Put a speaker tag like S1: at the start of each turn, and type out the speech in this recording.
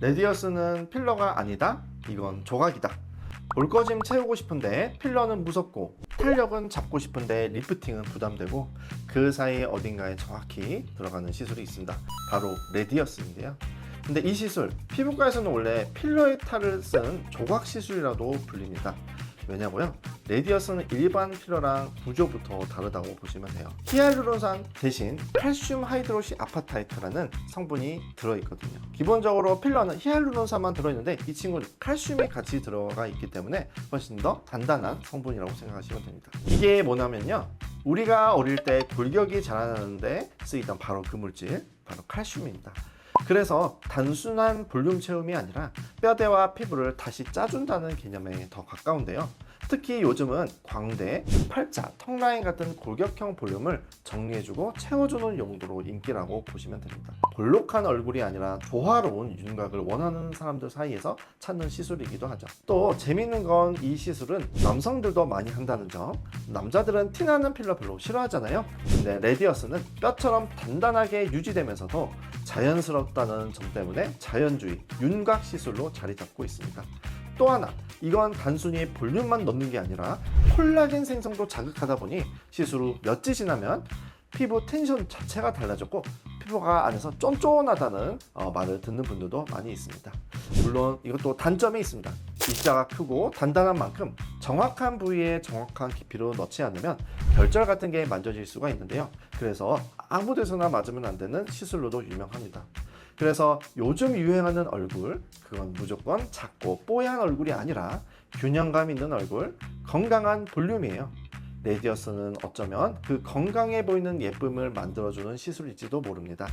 S1: 레디어스는 필러가 아니다. 이건 조각이다. 볼거짐 채우고 싶은데 필러는 무섭고 탄력은 잡고 싶은데 리프팅은 부담되고 그 사이 어딘가에 정확히 들어가는 시술이 있습니다. 바로 레디어스인데요. 근데 이 시술 피부과에서는 원래 필러의 탈을 쓴 조각 시술이라도 불립니다. 왜냐고요? 레디어스는 일반 필러랑 구조부터 다르다고 보시면 돼요. 히알루론산 대신 칼슘 하이드로시 아파타이트라는 성분이 들어있거든요. 기본적으로 필러는 히알루론산만 들어있는데 이 친구는 칼슘이 같이 들어가 있기 때문에 훨씬 더 단단한 성분이라고 생각하시면 됩니다. 이게 뭐냐면요. 우리가 어릴 때 골격이 자라나는데 쓰이던 바로 그 물질, 바로 칼슘입니다. 그래서 단순한 볼륨 채움이 아니라 뼈대와 피부를 다시 짜준다는 개념에 더 가까운데요. 특히 요즘은 광대, 팔자, 턱 라인 같은 골격형 볼륨을 정리해주고 채워주는 용도로 인기라고 보시면 됩니다. 볼록한 얼굴이 아니라 조화로운 윤곽을 원하는 사람들 사이에서 찾는 시술이기도 하죠. 또 재밌는 건 이 시술은 남성들도 많이 한다는 점. 남자들은 티나는 필러 별로 싫어하잖아요. 근데 레디어스는 뼈처럼 단단하게 유지되면서도 자연스럽다는 점 때문에 자연주의 윤곽 시술로 자리 잡고 있습니다. 또 하나, 이건 단순히 볼륨만 넣는 게 아니라 콜라겐 생성도 자극하다 보니 시술 후 며칠 지나면 피부 텐션 자체가 달라졌고 피부가 안에서 쫀쫀하다는 어, 말을 듣는 분들도 많이 있습니다. 물론 이것도 단점이 있습니다. 입자가 크고 단단한 만큼 정확한 부위에 정확한 깊이로 넣지 않으면 결절 같은 게 만져질 수가 있는데요. 그래서 아무 데서나 맞으면 안 되는 시술로도 유명합니다. 그래서 요즘 유행하는 얼굴, 그건 무조건 작고 뽀얀 얼굴이 아니라 균형감 있는 얼굴, 건강한 볼륨이에요. 레디어스는 어쩌면 그 건강해 보이는 예쁨을 만들어주는 시술일지도 모릅니다.